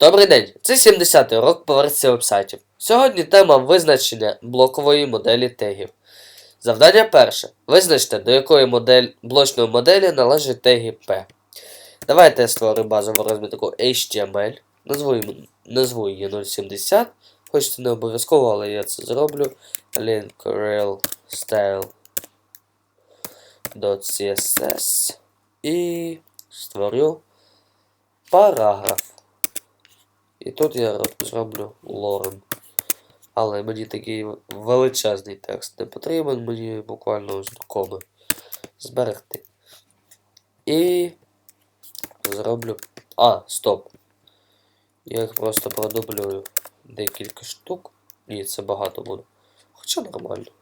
Добрий день! Це 70-й урок по версії вебсайтів. Сьогодні тема визначення блокової моделі тегів. Завдання перше. Визначте, до якої модель, блочної моделі належать теги P. Давайте я створю базову розмітку HTML. Назву, назву її 070. Хоч це не обов'язково, але я це зроблю. Link rel style .css і створю параграф. І тут я зроблю лорем. Але мені такий величезний текст не потрібен, мені буквально коми зберегти. І зроблю. А, стоп. Я їх просто продублюю декілька штук. Ні, це багато буде. Хоча нормально.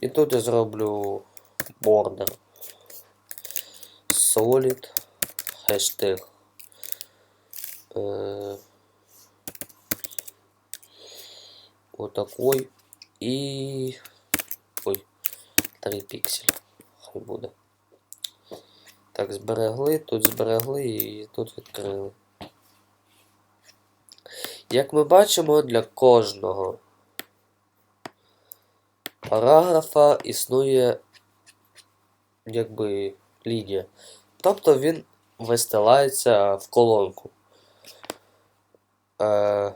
І тут я зроблю border. Solid. Хештег. Е, Отакой. І. Ой, 3 пікселя. Хай буде. Так, зберегли, тут зберегли і тут відкрили. Як ми бачимо, для кожного параграфа існує якби лінія. Тобто він вистилається в колонку. Е,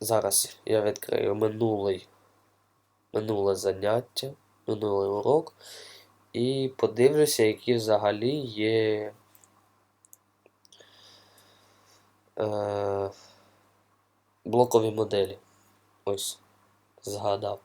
зараз я відкрию минулий, минуле заняття, минулий урок. І подивлюся, які взагалі є. Е, блокові моделі. Ось. Згадав.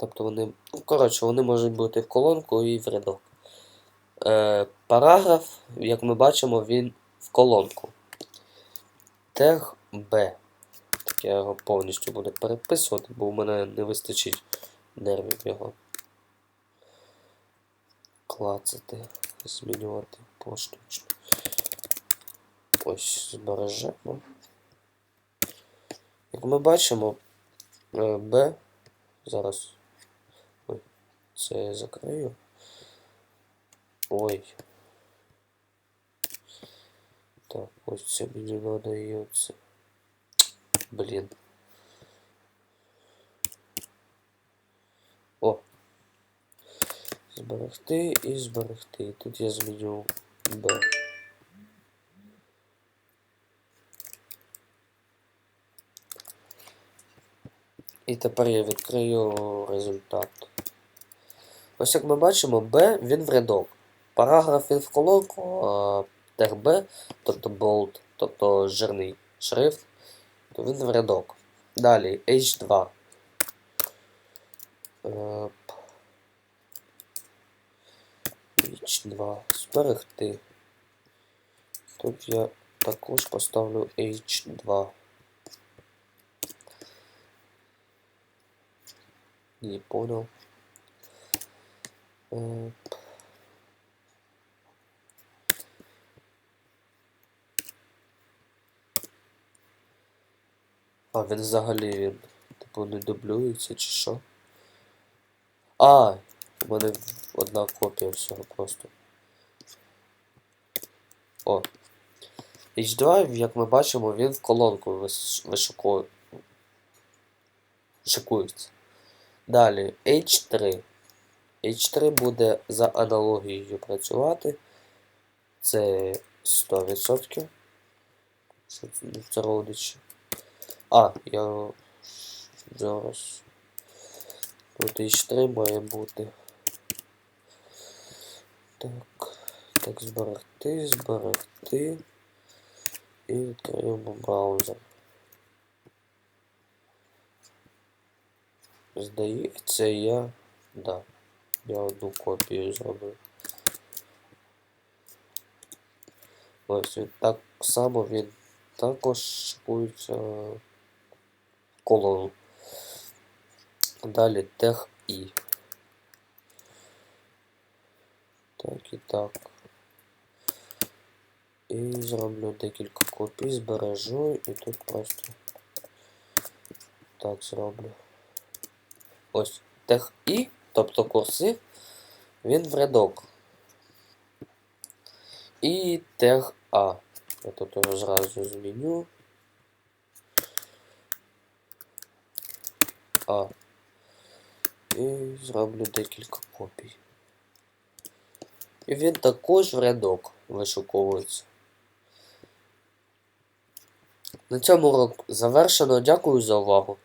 Тобто вони. Коротше, вони можуть бути в колонку і в рядок. Е, параграф, як ми бачимо, він в колонку. Тег Б. Так я його повністю буду переписувати, бо у мене не вистачить нервів його. Клацати, змінювати поштучно. Ось збережемо. Як ми бачимо, е, Б зараз. Ой, це я закрию. Ой. Так, ось це мені надо і оце. Блін. О. Зберегти і зберегти. Тут я зміню Б. І тепер я відкрию результат. Ось як ми бачимо, B він в рядок. Параграф він в колонку, а тег B, тобто bold, тобто жирний шрифт, то він в рядок. Далі H2. Е. H2. Зберегти. Тут я також поставлю H2. Не понял. А, він взагалі він, типу, не дублюється чи що? А, у мене одна копія всього просто. О. H2, як ми бачимо, він в колонку виш- вишукує. Шикується. Далі H3. H3 буде за аналогією працювати. Це 100%. Що це родичі? А, я зараз. Тут H3 має бути. Так. Так, зберегти, зберегти. І відкриємо браузер. Здається, я. Да. Я одну копію зробив. Ось він так само він також шикується колону. Далі тег І. Так і так. І зроблю декілька копій, збережу і тут просто так зроблю. Ось тех І, тобто курсив, він в рядок. І тег А. Я тут його зразу зміню. А. І зроблю декілька копій. І він також в рядок вишуковується. На цьому урок завершено. Дякую за увагу.